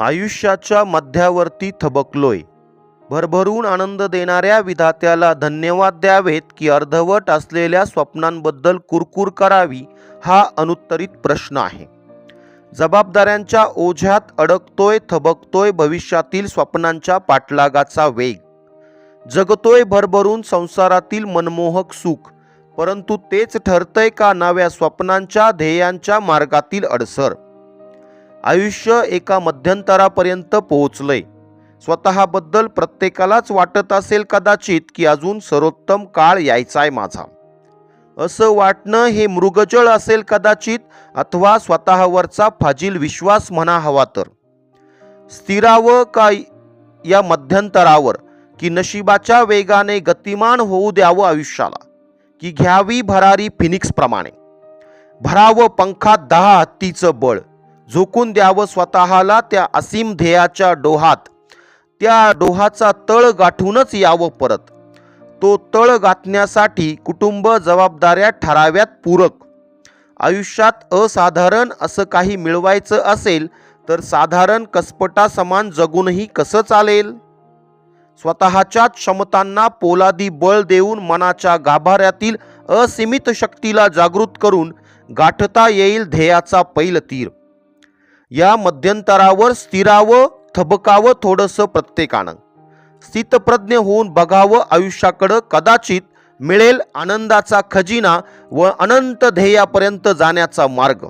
आयुष्याच्या मध्यावरती थबकलोय. भरभरून आनंद देणाऱ्या विधात्याला धन्यवाद द्यावेत की अर्धवट असलेल्या स्वप्नांबद्दल कुरकुर करावी हा अनुत्तरित प्रश्न आहे. जबाबदाऱ्यांच्या ओझ्यात अडकतोय थबकतोय भविष्यातील स्वप्नांच्या पाठलागाचा वेग. जगतोय भरभरून संसारातील मनमोहक सुख परंतु तेच ठरतंय का नव्या स्वप्नांच्या ध्येयांच्या मार्गातील अडसर? आयुष्य एका मध्यंतरापर्यंत पोहोचलंय. स्वतःबद्दल प्रत्येकालाच वाटत असेल कदाचित की अजून सर्वोत्तम काळ यायचाय माझा. असं वाटणं हे मृगजळ असेल कदाचित अथवा स्वतःवरचा फाजील विश्वास म्हणा हवा तर. स्थिरावं का या मध्यंतरावर की नशिबाच्या वेगाने गतिमान होऊ द्यावं आयुष्याला? की घ्यावी भरारी फिनिक्सप्रमाणे? भरावं पंखात दहा हत्तीचं बळ. झोकून द्यावं स्वतःला त्या असीम ध्येयाच्या डोहात. त्या डोहाचा तळ गाठूनच यावं परत. तो तळ गाठण्यासाठी कुटुंब जबाबदाऱ्या ठराव्यात पूरक. आयुष्यात असाधारण असं काही मिळवायचं असेल तर साधारण कसपटासमान जगूनही कसं चालेल? स्वतःच्याच क्षमतांना पोलादी बळ देऊन मनाच्या गाभाऱ्यातील असीमित शक्तीला जागृत करून गाठता येईल ध्येयाचा पैल तीर या मध्यंतरावर स्थिरावं थबकावं थोडंसं प्रत्येकानं. स्थितप्रज्ञ होऊन बघावं आयुष्याकडं कदाचित मिळेल आनंदाचा खजिना व अनंत ध्येयापर्यंत जाण्याचा मार्ग.